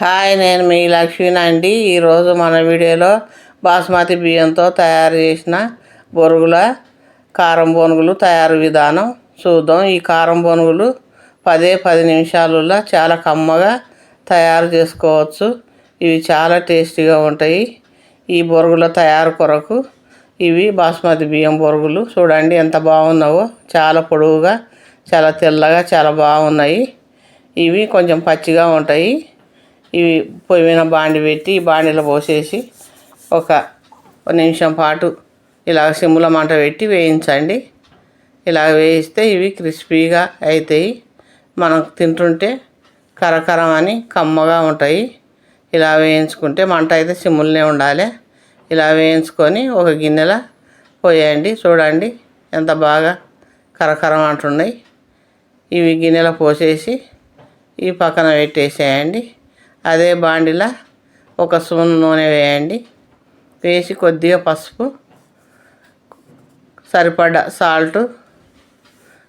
Hi నేను మీ లక్ష్మీని అండి. ఈరోజు మన వీడియోలో బాస్మతి బియ్యంతో తయారు చేసిన బొరుగుల కారం బొనుగులు తయారు విధానం చూద్దాం. ఈ కారం బొనుగులు పదే పది నిమిషాలలో చాలా కమ్మగా తయారు చేసుకోవచ్చు. ఇవి చాలా టేస్టీగా ఉంటాయి. ఈ బొరుగుల తయారు కొరకు ఇవి బాస్మతి బియ్యం బొరుగులు. చూడండి ఎంత బాగున్నావో. చాలా పొడవుగా చాలా తెల్లగా చాలా బాగున్నాయి. ఇవి కొంచెం పచ్చిగా ఉంటాయి. ఇవి పొయ్యి మీద బాండి పెట్టి ఈ బాండిలో పోసేసి ఒక నిమిషం పాటు ఇలా సిమ్ముల మంట పెట్టి వేయించండి. ఇలా వేయిస్తే ఇవి క్రిస్పీగా అవుతాయి మనం తింటుంటే కరకరం అని కమ్మగా ఉంటాయి. ఇలా వేయించుకుంటే మంట అయితే సిమ్ములనే ఉండాలి. ఇలా వేయించుకొని ఒక గిన్నెలో పోయండి. చూడండి ఎంత బాగా కరకరం అంటున్నాయి. ఇవి గిన్నెలో పోసేసి ఈ పక్కన పెట్టేసేయండి. అదే బాండిలా ఒక స్పూన్ నూనె వేయండి. వేసి కొద్దిగా పసుపు సరిపడ సాల్ట్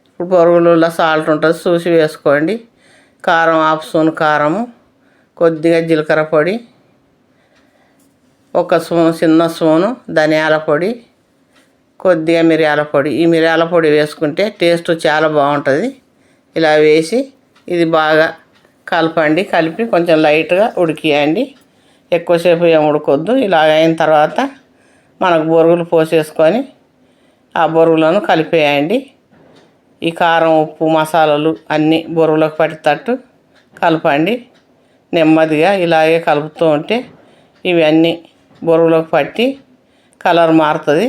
ఇప్పుడు పొరుగులలో సాల్ట్ ఉంటుంది చూసి వేసుకోండి. కారం హాఫ్ స్పూన్ కారము కొద్దిగా జీలకర్ర పొడి ఒక స్పూను చిన్న స్పూను ధనియాల పొడి కొద్దిగా మిరియాల పొడి. ఈ మిరియాల పొడి వేసుకుంటే టేస్ట్ చాలా బాగుంటుంది. ఇలా వేసి ఇది బాగా కలపండి. కలిపి కొంచెం లైట్గా ఉడికియండి. ఎక్కువసేపు ఏం ఉడకొద్దు. ఇలాగ అయిన తర్వాత మనకు బొరుగులు పోసేసుకొని ఆ బొరుగులను కలిపేయండి. ఈ కారం ఉప్పు మసాలాలు అన్నీ బొరుగులకు పట్టేటట్టు కలపండి. నెమ్మదిగా ఇలాగే కలుపుతూ ఉంటే ఇవన్నీ బొరుగులకు పట్టి కలర్ మారుతుంది.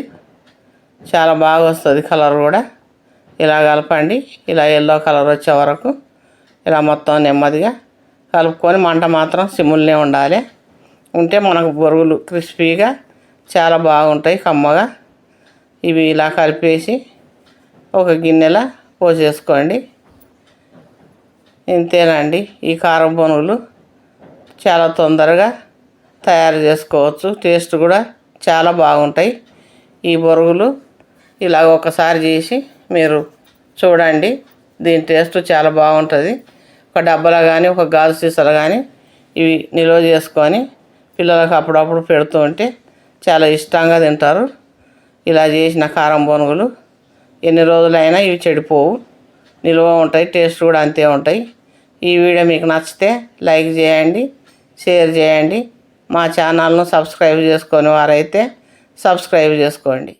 చాలా బాగా వస్తుంది కలర్ కూడా. ఇలా కలపండి. ఇలా ఎల్లో కలర్ వచ్చే వరకు ఇలా మొత్తం నెమ్మదిగా కలుపుకొని మంట మాత్రం సిమ్ములనే ఉండాలి. ఉంటే మనకు బొరుగులు క్రిస్పీగా చాలా బాగుంటాయి కమ్మగా. ఇవి ఇలా కలిపేసి ఒక గిన్నెలో పోసేసుకోండి. ఇంతేనండి. ఈ కారం బొనుగులు చాలా తొందరగా తయారు చేసుకోవచ్చు. టేస్ట్ కూడా చాలా బాగుంటాయి. ఈ బొరుగులు ఇలా ఒకసారి చేసి మీరు చూడండి. దీని టేస్ట్ చాలా బాగుంటుంది. ఒక డబ్బాలో కానీ ఒక గాజు సీసాలో కానీ ఇవి నిల్వ చేసుకొని పిల్లలకు అప్పుడప్పుడు పెడుతూ ఉంటే చాలా ఇష్టంగా తింటారు. ఇలా చేసిన కారం బొనుగులు ఎన్ని రోజులైనా ఇవి చెడిపోవు. నిల్వ ఉంటాయి టేస్ట్ కూడా అంతే ఉంటాయి. ఈ వీడియో మీకు నచ్చితే లైక్ చేయండి షేర్ చేయండి. మా ఛానల్ను సబ్స్క్రైబ్ చేసుకొని వారైతే సబ్స్క్రైబ్ చేసుకోండి.